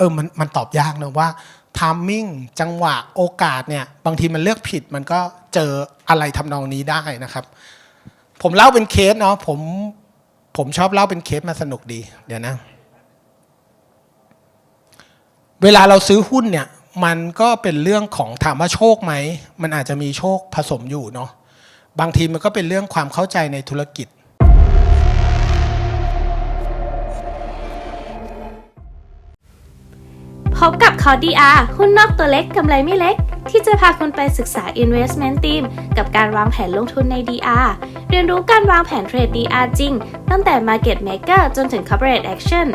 เออมันมันตอบยากนะว่าทามมิ่งจังหวะโอกาสเนี่ยบางทีมันเลือกผิดมันก็เจออะไรทำนองนี้ได้นะครับ ผมเล่าเป็นเคสเนาะผมผมชอบเล่าเป็นเคสมาสนุกดี เดี๋ยวนะ เวลาเราซื้อหุ้นเนี่ย มันก็เป็นเรื่องของถามว่าโชคไหม มันอาจจะมีโชคผสมอยู่เนาะบางทีมันก็เป็นเรื่องความเข้าใจในธุรกิจ พบกับคอ DR หุ้นนอกตัวเล็กกำไรไม่เล็ก ที่จะพาคุณไปศึกษา Investment Team กับการวางแผนลงทุนใน DR เรียนรู้การวางแผนเทรด DR จริง ตั้งแต่ Market Maker จนถึง Corporate Action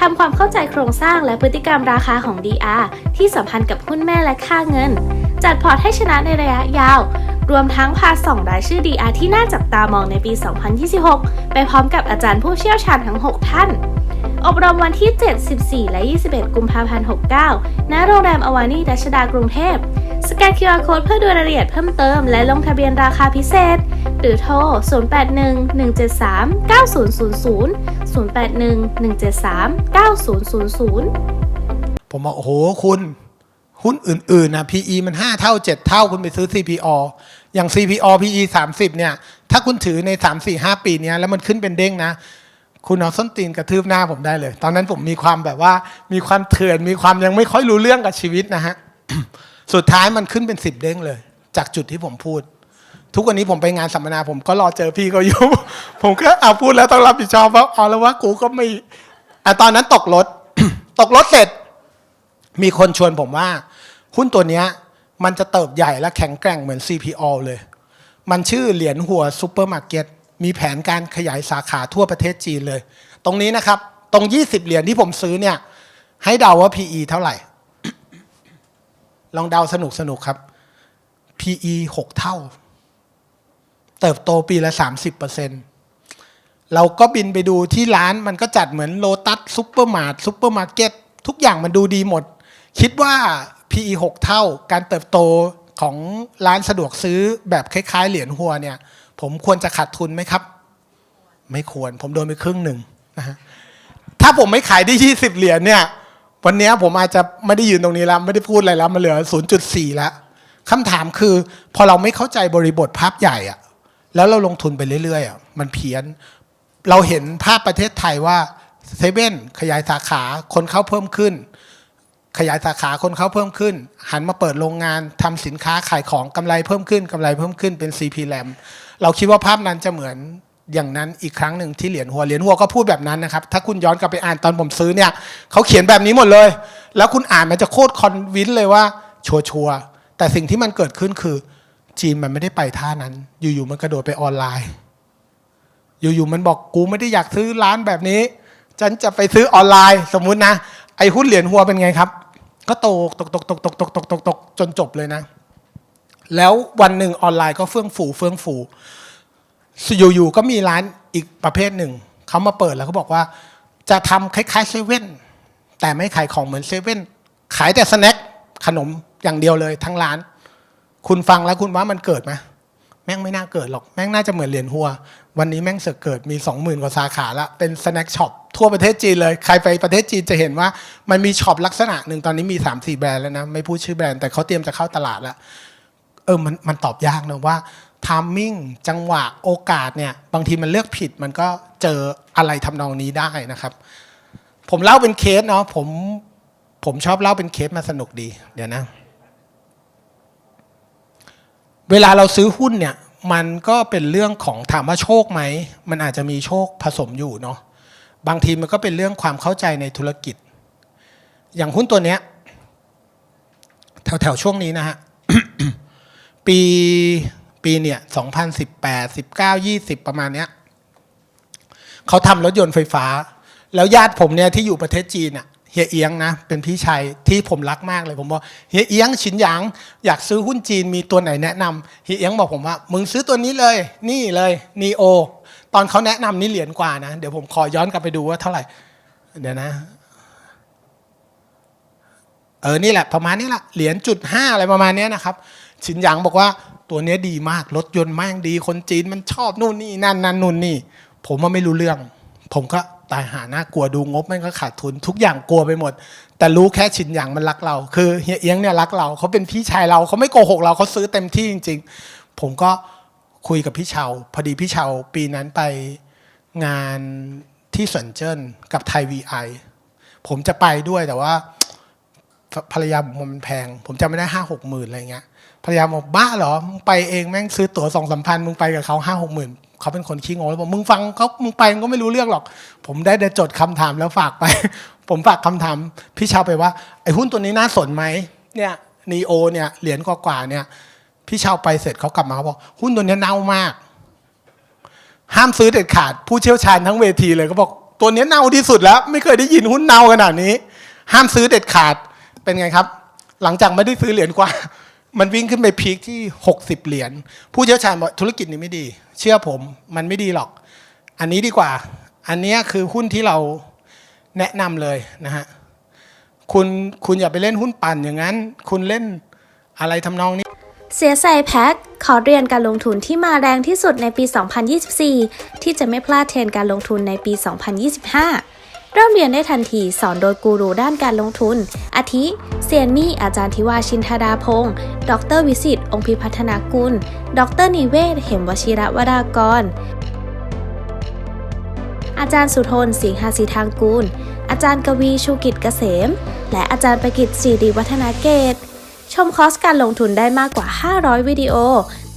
ทำความเข้าใจโครงสร้างและพฤติกรรมราคาของ DR ที่สัมพันธ์กับหุ้นแม่และค่าเงิน จัดพอร์ตให้ชนะในระยะยาว รวมทั้งพาส่องรายชื่อ DR ที่น่าจับตามองในปี 2026 ไปพร้อมกับอาจารย์ผู้เชี่ยวชาญทั้ง 6 ท่าน อบรมวันที่ 7 14 และ 21 กุมภาพันธ์ 69 ณ โรงแรมอวานีรัชดากรุงเทพ สแกน QR Code เพื่อดูรายละเอียดเพิ่มเติม และลงทะเบียนราคาพิเศษ หรือโทร 081 173 9000 081 173 9000 ผมบอกโอ้โหคุณหุ้นอื่นๆนะ PE มัน 5 เท่า 7 เท่าคุณไปซื้อ CPO อย่าง CPO PE 30 เนี่ย ถ้าคุณถือใน 3 4 5 ปีเนี้ยแล้วมันขึ้นเป็นเด้งนะ คุณเอาส้นตีนกระทืบหน้าผมได้เลย ตอนนั้นผมมีความแบบว่า มีความเถื่อน มีความยังไม่ค่อยรู้เรื่องกับชีวิตนะฮะ สุดท้ายมันขึ้นเป็น10เด้งเลย จากจุดที่ผมพูด ทุกวันนี้ผมไปงานสัมมนาผมก็รอเจอพี่เขาอยู่ ผมก็เอาพูดแล้วต้องรับผิดชอบว่าเอาแล้วว่ากูก็ไม่อ่ตอนนั้นตกรถ ตกรถเสร็จ มีคนชวนผมว่า หุ้นตัวเนี้ย มันจะเติบใหญ่และแข็งแกร่งเหมือน CPO เลย มันชื่อเหรียญหัวซูเปอร์มาร์เก็ต มีแผนการขยายสาขาทั่วประเทศจีนเลย ตรงนี้นะครับ ตรง 20 เหรียญที่ผมซื้อเนี่ย ให้เดาว่า PE เท่าไหร่ ลองเดาสนุกสนุกครับ PE 6 เท่า เติบโตปีละ 30%เราก็บินไปดูที่ร้านมันก็จัดเหมือนโลตัสซุปเปอร์มาร์ทซุปเปอร์มาร์เก็ตทุกอย่างมันดูดีหมด คิดว่า PE 6 เท่า การเติบโตของร้านสะดวกซื้อแบบคล้าย ๆ เหรียญหัวเนี่ย ผมควรจะขาดทุนไหมครับ ไม่ควร ผมโดนไปครึ่งหนึ่งนะฮะถ้าผมไม่ขายได้20เหรียญเนี่ย วันนี้ผมอาจจะไม่ได้ยืนตรงนี้แล้วไม่ได้พูดอะไรแล้วมันเหลือ0.4แล้วคำถามคือ พอเราไม่เข้าใจบริบทภาพใหญ่อะแล้วเราลงทุนไปเรื่อยๆอะมันเพี้ยน เราเห็นภาพประเทศไทยว่าเซเว่นขยายสาขาคนเข้าเพิ่มขึ้น ขยายสาขาคนเขาเพิ่มขึ้น หันมาเปิดโรงงานทำสินค้าขายของกำไรเพิ่มขึ้นกำไรเพิ่มขึ้นเป็น CP l a m เราคิดว่าภาพนั้นจะเหมือนอย่างนั้นอีกครั้งหนึ่งที่เหรียญหัวเหรียญหัวก็พูดแบบนั้นนะครับ ถ้าคุณย้อนกลับไปอ่านตอนผมซื้อเนี่ยเขาเขียนแบบนี้หมดเลย แล้วคุณอ่านมันจะโคตรคอนวินเลยว่าชัวชัวร์ๆแต่สิ่งที่มันเกิดขึ้นคือ จีนมันไม่ได้ไปท่านั้น อยู่ๆมันกระโดดไปออนไลน์ อยู่ๆมันบอกกูไม่ได้อยากซื้อร้านแบบนี้ฉันจะไปซื้อออนไลน์ สมมุตินะไอ้หุ้นเหรียญหัวเป็นไงครับ ก็ตกตกตกตกตกตกตกตกตกจนจบเลยนะ แล้ววันหนึ่งออนไลน์ก็เฟื่องฟูเฟื่องฟูอยู่ๆก็มีร้านอีกประเภทหนึ่งเขามาเปิดแล้วเขาบอกว่า จะทำคล้ายๆเซเว่นแต่ไม่ขายของเหมือนเซเว่นขายแต่สแน็คขนมอย่างเดียวเลยทั้งร้าน คุณฟังแล้วคุณว่ามันเกิดไหม แม่งไม่น่าเกิดหรอก แม่งน่าจะเหมือนเหรียญหัว วันนี้แม่งเสือกเกิดมี 20,000 กว่าสาขาละเป็นสแน็คช็อปทั่วประเทศจีนเลย ใครไปประเทศจีนจะเห็นว่ามันมีช็อปลักษณะหนึ่งตอนนี้มี 3-4 แบรนด์แล้วนะ ไม่พูดชื่อแบรนด์แต่เขาเตรียมจะเข้าตลาดแล้วเออมันมันตอบยากนะว่าทามมิ่งจังหวะโอกาสเนี่ยบางทีมันเลือกผิดมันก็เจออะไรทำนองนี้ได้นะครับ ผมเล่าเป็นเคสเนาะผมผมชอบเล่าเป็นเคสมาสนุกดี เดี๋ยวนะ เวลาเราซื้อหุ้นเนี่ยมันก็เป็นเรื่องของถามว่าโชคไหม มันอาจจะมีโชคผสมอยู่เนาะบางทีมันก็เป็นเรื่องความเข้าใจในธุรกิจ อย่างหุ้นตัวเนี้ยแถวแถวช่วงนี้นะฮะปีปีเนี่ย2018 19 20ประมาณเนี้ยเขาทำรถยนต์ไฟฟ้า แล้วญาติผมเนี่ยที่อยู่ประเทศจีนอะ เฮียเอียงนะเป็นพี่ชายที่ผมรักมากเลย ผมบอกเฮียเอียงฉินหยางอยากซื้อหุ้นจีนมีตัวไหนแนะนำเฮียเอียงบอกผมว่า มึงซื้อตัวนี้เลย นี่เลยนีโอตอนเขาแนะนำนี่เหรียญกว่านะ เดี๋ยวผมขอย้อนกลับไปดูว่าเท่าไหร่ เดี๋ยวนะ เออนี่แหละ ประมาณนี้แหละเหรียญจุดห้าอะไรประมาณนี้นะครับ ชินหยางบอกว่าตัวนี้ดีมากรถยนต์แม่งดีคนจีนมันชอบนู่นนี่นั่นนั่นนู่นนี่ ผมว่าไม่รู้เรื่อง ผมก็ ตายหาหน้ากลัวดูงบแม่งก็ขาดทุนทุกอย่างกลัวไปหมด แต่รู้แค่ชินอย่างมันรักเรา คือเฮียเอียงเนี่ยรักเราเขาเป็นพี่ชายเราเขาไม่โกหกเราเขาซื้อเต็มที่จริง ๆ ผมก็คุยกับพี่เชาพอดีพี่เชาปีนั้นไปงานที่สวนเจิ้นกับไทยวีไอผมจะไปด้วยแต่ว่าภรรยาผมมันแพง ผมจำไม่ได้ห้าหกหมื่นอะไรเงี้ยภรรยาบอกบ้าเหรอมึงไปเองแม่งซื้อตั๋วสองสามพันมึงไปกับเขาห้าหกหมื่น เขาเป็นคนขี้งงแล้วบอกมึงฟังเขามึงไปมึงก็ไม่รู้เรื่องหรอก ผมได้แต่จดคำถามแล้วฝากไป ผมฝากคำถามพี่ชาวไปว่าไอ้หุ้นตัวนี้น่าสนไหมเนี่ยนีโอเนี่ยเหรียญกว่าเนี่ย พี่ชาวไปเสร็จเขากลับมาเขาบอกหุ้นตัวนี้เน่ามาก ห้ามซื้อเด็ดขาด ผู้เชี่ยวชาญทั้งเวทีเลยก็บอกตัวนี้เน่าที่สุดแล้ว ไม่เคยได้ยินหุ้นเน่าขนาดนี้ ห้ามซื้อเด็ดขาดเป็นไงครับ หลังจากไม่ได้ซื้อเหรียญกว่า มันวิ่งขึ้นไปพีคที่ 60 เหรียญผู้เชี่ยวชาญบอกธุรกิจนี้ไม่ดี เชื่อผมมันไม่ดีหรอก อันนี้ดีกว่า อันนี้คือหุ้นที่เราแนะนำเลยนะฮะคุณคุณอย่าไปเล่นหุ้นปั่นอย่างนั้น คุณเล่นอะไรทำนองนี้ เสียใส่แพ็คขอเรียนการลงทุนที่มาแรงที่สุดในปี 2024 ที่จะไม่พลาดเทรนการลงทุนในปี 2025 เริ่มเรียนได้ทันทีสอนโดยกูรูด้านการลงทุน อาทิ เซียนมี่ อาจารย์ทิวาชินธาดาพงศ์ดรวิสิตองค์พิพัฒนากุล ดรนิเวศ เหมวชิระวรากร อาจารย์สุทน สิงหาสีทางกูล อาจารย์กวีชูกิจเกษม และอาจารย์ประกิตศิริวัฒนาเกต ชมคอร์สการลงทุนได้มากกว่า 500 วิดีโอ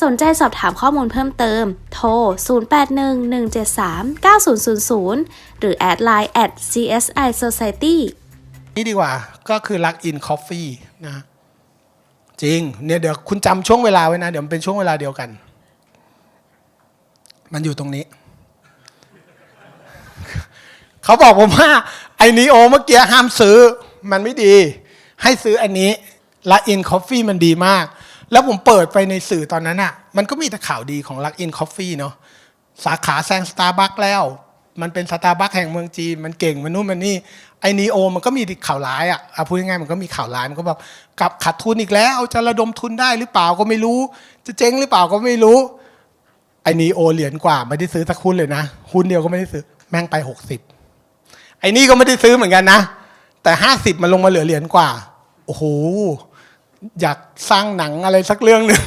สนใจสอบถามข้อมูลเพิ่มเติม โทร 0811739000 หรือแอดไลน์ at CSI Society นี่ดีกว่าก็คือลักอินคอฟฟี่นะ จริง เนี่ยเดี๋ยวคุณจำช่วงเวลาไว้นะ เดี๋ยวมันเป็นช่วงเวลาเดียวกัน มันอยู่ตรงนี้ เขาบอกผมว่า ไอ้นีโอเมื่อกี้ห้ามซื้อ มันไม่ดี ให้ซื้ออันนี้ลักอินคอฟฟี่มันดีมาก แล้วผมเปิดไปในสื่อตอนนั้นอะ่ะ มันก็มีแต่ข่าวดีของลักอินคอฟฟี่เนาะสาขาแซงสตาร์บัคแล้ว มันเป็นสตาร์บัคแห่งเมืองจีน มันเก่งมันนู่นมันนี่ไอ้นีโอมันก็มีข่าวร้ายอะ่ะพูดง่ายๆมันก็มีข่าวร้ายมันก็แบบกลับขาดทุนอีกแล้วจะระดมทุนได้หรือเปล่าก็ไม่รู้ จะเจ๊งหรือเปล่าก็ไม่รู้ไอ้นีโอเหรียญกว่าไม่ได้ซื้อสักหุ้นเลยนะหุ้นเดียวก็ไม่ได้ซื้อแม่งไปหกสิบไอนี่ก็ไม่ได้ซื้อเหมือนกันนะแต่ห้าสิบมันลงมาเหลือเหรียญกว่าโอ้โห อยากสร้างหนังอะไรสักเรื่องหนึ่ง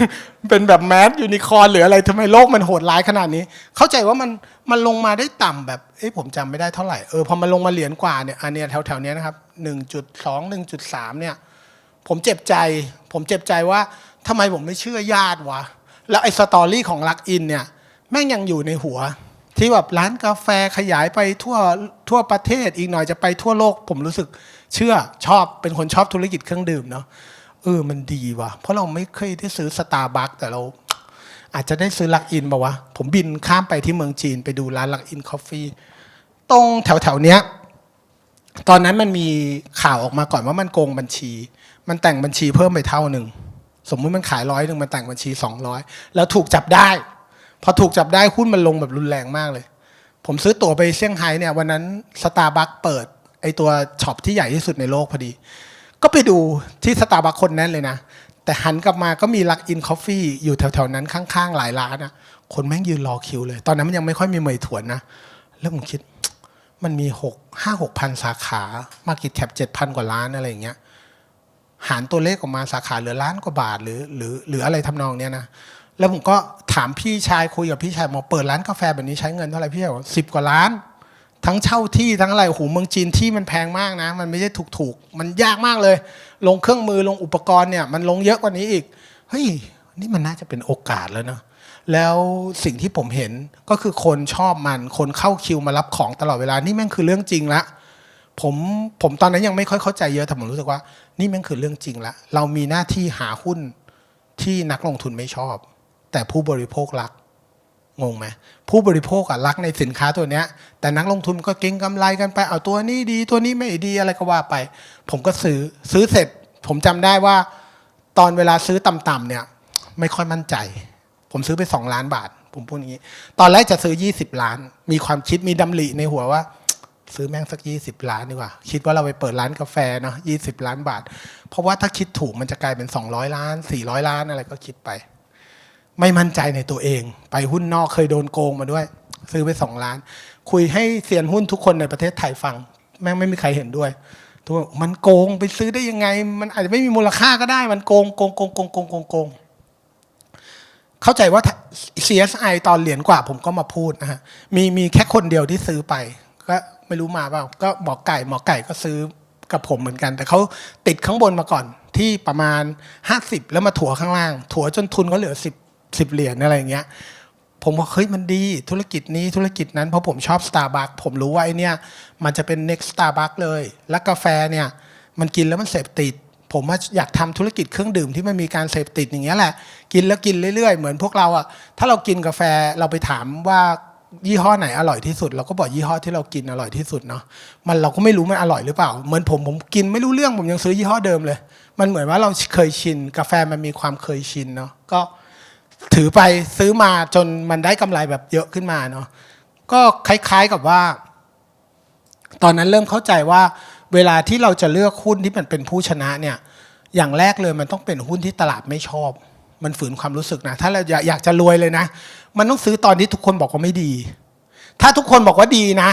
เป็นแบบแมสยูนิคอร์หรืออะไรทำไมโลกมันโหดร้ายขนาดนี้ เข้าใจว่ามันมันลงมาได้ต่ำแบบเอ้ผมจำไม่ได้เท่าไหร่เออพอมันลงมาเหรียญกว่าเนี่ยอันเนี้ยแถวแถวเนี้ยนะครับหนึ่งจุดสองหนึ่งจุดสามเนี่ยผมเจ็บใจ ผมเจ็บใจว่าทำไมผมไม่เชื่อญาติวะ แล้วไอ้สตอรี่ของลักอินเนี่ยแม่งยังอยู่ในหัว ที่แบบร้านกาแฟขยายไปทั่วทั่วประเทศอีกหน่อยจะไปทั่วโลก ผมรู้สึกเชื่อชอบเป็นคนชอบธุรกิจเครื่องดื่มเนาะ เออมันดีว่ะ เพราะเราไม่เคยได้ซื้อสตาร์บัคแต่เรา อาจจะได้ซื้อลักอินป่าวะ ผมบินข้ามไปที่เมืองจีนไปดูร้านลักอินคอฟฟี่ตรงแถวแถวๆเนี้ยตอนนั้นมันมีข่าวออกมาก่อนว่ามันโกงบัญชี มันแต่งบัญชีเพิ่มไปเท่าหนึ่ง สมมุติมันขายร้อยหนึ่งมันแต่งบัญชีสองร้อยแล้วถูกจับได้ พอถูกจับได้หุ้นมันลงแบบรุนแรงมากเลย ผมซื้อตั๋วไปเซี่ยงไฮ้เนี่ยวันนั้นสตาร์บัคเปิดไอตัวช็อปที่ใหญ่ที่สุดในโลกพอดี ก็ไปดูที่สตาร์บัคคนแน่นเลยนะ แต่หันกลับมาก็มีลักอินคอฟฟี่อยู่แถวๆนั้นข้างๆ หลายร้านนะคนแม่งยืนรอคิวเลย ตอนนั้นมันยังไม่ค่อยมีเหมยถวนนะ แล้วผมคิดมันมีหกห้าหกพันสาขามากิ t แคปเจ็ดพันกว่าล้านอะไรอย่างเงี้ยหารตัวเลขออกมาสาขาเหลือล้านกว่าบาทหรือหรือหรืออะไรทำนองเนี้ยนะแล้วผมก็ถามพี่ชายคุยกับพี่ชายบอกเปิดร้านกาแฟแบบนี้ใช้เงินเท่าไหร่พี่ชายบอกสิบกว่าล้าน ทั้งเช่าที่ทั้งอะไรโอ้โหเมืองจีนที่มันแพงมากนะ มันไม่ใช่ถูกๆ มันยากมากเลย ลงเครื่องมือลงอุปกรณ์เนี่ยมันลงเยอะกว่านี้อีกเฮ้ยนี่มันน่าจะเป็นโอกาสแล้วเนาะแล้วสิ่งที่ผมเห็นก็คือคนชอบมัน คนเข้าคิวมารับของตลอดเวลา นี่แม่งคือเรื่องจริงละผมผมตอนนั้นยังไม่ค่อยเข้าใจเยอะแต่ผมรู้สึกว่า นี่แม่งคือเรื่องจริงละเรามีหน้าที่หาหุ้นที่นักลงทุนไม่ชอบ แต่ผู้บริโภครัก งงไหมผู้บริโภคอะรักในสินค้าตัวเนี้ย แต่นักลงทุนก็เก็งกำไรกันไป เอาตัวนี้ดีตัวนี้ไม่ดีอะไรก็ว่าไป ผมก็ซื้อซื้อเสร็จ ผมจำได้ว่า ตอนเวลาซื้อต่ำๆเนี่ย ไม่ค่อยมั่นใจ ผมซื้อไปสองล้านบาท ผมพูดอย่างนี้ ตอนแรกจะซื้อยี่สิบล้าน มีความคิดมีดำริในหัวว่า ซื้อแม่งสักยี่สิบล้านดีกว่า คิดว่าเราไปเปิดร้านกาแฟเนาะยี่สิบล้านบาท เพราะว่าถ้าคิดถูกมันจะกลายเป็นสองร้อยล้านสี่ร้อยล้านอะไรก็คิดไป ไม่มั่นใจในตัวเอง ไปหุ้นนอกเคยโดนโกงมาด้วย ซื้อไปสองล้าน คุยให้เซียนหุ้นทุกคนในประเทศไทยฟัง แม่งไม่มีใครเห็นด้วยทุกคนมันโกงไปซื้อได้ยังไง มันอาจจะไม่มีมูลค่าก็ได้ มันโกงโกงโกงโกงโกงโกงโกงเข้าใจว่า CSI ตอนเหรียญกว่าผมก็มาพูดนะฮะมีมีแค่คนเดียวที่ซื้อไป ก็ไม่รู้มาเปล่าก็หมอไก่หมอไก่ก็ซื้อกับผมเหมือนกัน แต่เขาติดข้างบนมาก่อนที่ประมาณ 50 แล้วมาถัวข้างล่าง ถัวจนทุนเขาเหลือ 10 10เหรียญอะไรอย่างเงี้ยผมบอกเฮ้ยมันดีธุรกิจนี้ธุรกิจนั้นเพราะผมชอบ Starbucks ผมรู้ว่าไอเนี้ยมันจะเป็น next Starbucks เลย และกาแฟเนี่ยมันกินแล้วมันเสพติด ผมว่าอยากทำธุรกิจเครื่องดื่มที่มันมีการเสพติดอย่างเงี้ยแหละ กินแล้วกินเรื่อยๆ เหมือนพวกเราอะถ้าเรากินกาแฟเราไปถามว่ายี่ห้อไหนอร่อยที่สุด เราก็บอกยี่ห้อที่เรากินอร่อยที่สุดเนาะมันเราก็ไม่รู้มันอร่อยหรือเปล่า เหมือนผมผมกินไม่รู้เรื่องผมยังซื้อยี่ห้อเดิมเลย มันเหมือนว่าเราเคยชินกาแฟมันมีความเคยชินเนาะก็ ถือไปซื้อมาจนมันได้กำไรแบบเยอะขึ้นมาเนาะก็คล้าย ๆกับว่า ตอนนั้นเริ่มเข้าใจว่า เวลาที่เราจะเลือกหุ้นที่มันเป็นผู้ชนะเนี่ย อย่างแรกเลยมันต้องเป็นหุ้นที่ตลาดไม่ชอบ มันฝืนความรู้สึกนะ ถ้าเราอยากจะรวยเลยนะ มันต้องซื้อตอนที่ทุกคนบอกว่าไม่ดี ถ้าทุกคนบอกว่าดีนะ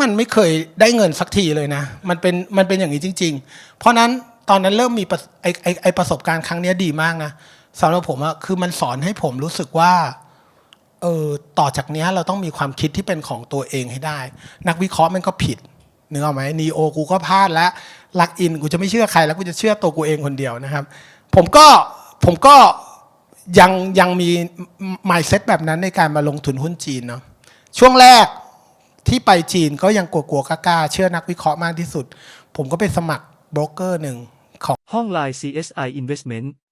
มันไม่เคยได้เงินสักทีเลยนะ มันเป็นมันเป็นอย่างนี้จริง ๆ เพราะนั้นตอนนั้นเริ่มมีไอไอไอประสบการณ์ครั้งนี้ดีมากนะ สำหรับผมอะคือมันสอนให้ผมรู้สึกว่าเออต่อจากนี้เราต้องมีความคิดที่เป็นของตัวเองให้ได้ นักวิเคราะห์มันก็ผิดนึกออกไหมนีโอกูก็พลาดแล้วลักอินกูจะไม่เชื่อใคร แล้วกูจะเชื่อตัวกูเองคนเดียวนะครับ ผมก็ผมก็ยังยังมี mindset แบบนั้นในการมาลงทุนหุ้นจีนเนาะช่วงแรกที่ไปจีนก็ยังกลัวๆกล้าๆเชื่อนักวิเคราะห์มากที่สุด ผมก็ไปสมัครโบรกเกอร์หนึ่งของห้องไลน์ CSI Investment